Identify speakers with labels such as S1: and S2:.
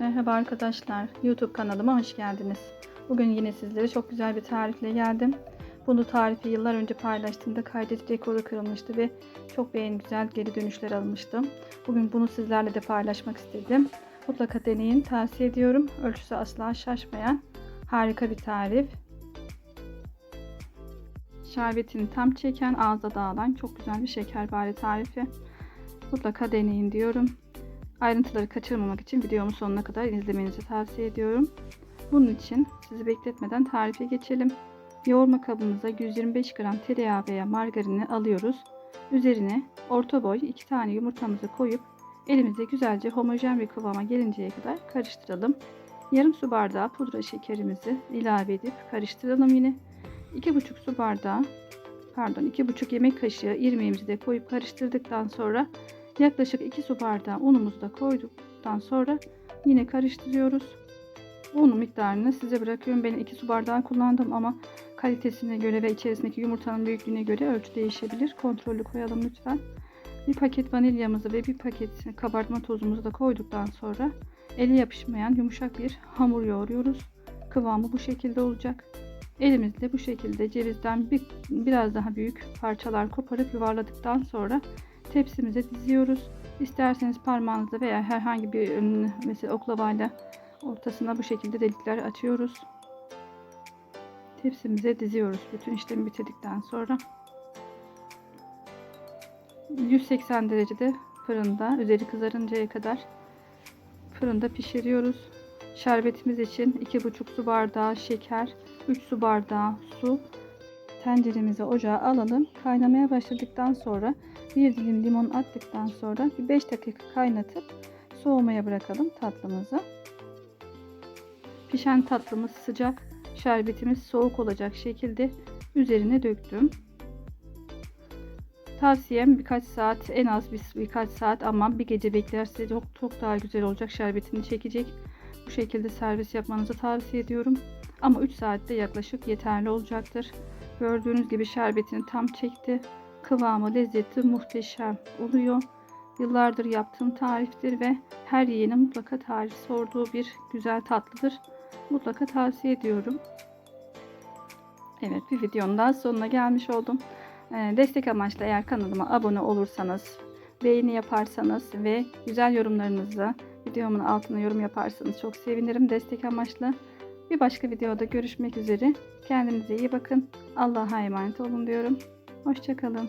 S1: Merhaba arkadaşlar. YouTube kanalıma hoş geldiniz. Bugün yine sizlere çok güzel bir tarifle geldim. Bunu tarifi yıllar önce paylaştığımda kaydet rekoru kırılmıştı ve çok beğeni güzel geri dönüşler almıştım. Bugün bunu sizlerle de paylaşmak istedim. Mutlaka deneyin. Tavsiye ediyorum. Ölçüsü asla şaşmayan harika bir tarif. Şerbetini tam çeken, ağza dağılan çok güzel bir şekerbare tarifi. Mutlaka deneyin diyorum. Ayrıntıları kaçırmamak için videomu sonuna kadar izlemenizi tavsiye ediyorum. Bunun için sizi bekletmeden tarife geçelim. Yoğurma kabımıza 125 gram tereyağı veya margarini alıyoruz. Üzerine orta boy 2 tane yumurtamızı koyup elimizde güzelce homojen bir kıvama gelinceye kadar karıştıralım. Yarım su bardağı pudra şekerimizi ilave edip karıştıralım yine. 2,5 su bardağı pardon 2,5 yemek kaşığı irmiğimizi de koyup karıştırdıktan sonra Yaklaşık 2 su bardağı unumuzu da koyduktan sonra yine karıştırıyoruz. Un miktarını size bırakıyorum. Ben 2 su bardağı kullandım ama kalitesine göre ve içerisindeki yumurtanın büyüklüğüne göre ölçü değişebilir. Kontrollü koyalım lütfen. Bir paket vanilyamızı ve bir paket kabartma tozumuzu da koyduktan sonra eli yapışmayan yumuşak bir hamur yoğuruyoruz. Kıvamı bu şekilde olacak. Elimizle bu şekilde cevizden bir, biraz daha büyük parçalar koparıp yuvarladıktan sonra tepsimize diziyoruz. İsterseniz parmağınızla veya herhangi bir mesela oklavayla ortasına bu şekilde delikler açıyoruz. Tepsimize diziyoruz. Bütün işlemi bitirdikten sonra 180 derecede fırında üzeri kızarıncaya kadar fırında pişiriyoruz. Şerbetimiz için 2,5 su bardağı şeker, 3 su bardağı su tenceremizi ocağa alalım. Kaynamaya başladıktan sonra bir dilim limon attıktan sonra bir 5 dakika kaynatıp soğumaya bırakalım tatlımızı. Pişen tatlımız sıcak, şerbetimiz soğuk olacak şekilde üzerine döktüm. Tavsiyem birkaç saat en az bir, birkaç saat ama bir gece beklerse çok, çok daha güzel olacak şerbetini çekecek. Bu şekilde servis yapmanızı tavsiye ediyorum. Ama 3 saatte yaklaşık yeterli olacaktır. Gördüğünüz gibi şerbetini tam çekti. Kıvamı, lezzeti muhteşem oluyor. Yıllardır yaptığım tariftir ve her yiyene mutlaka tarif sorduğu bir güzel tatlıdır. Mutlaka tavsiye ediyorum. Evet bir videonun daha sonuna gelmiş oldum. Ee, destek amaçlı eğer kanalıma abone olursanız, beğeni yaparsanız ve güzel yorumlarınızı videomun altına yorum yaparsanız çok sevinirim. Destek amaçlı. Bir başka videoda görüşmek üzere. Kendinize iyi bakın. Allah'a emanet olun diyorum. Hoşçakalın.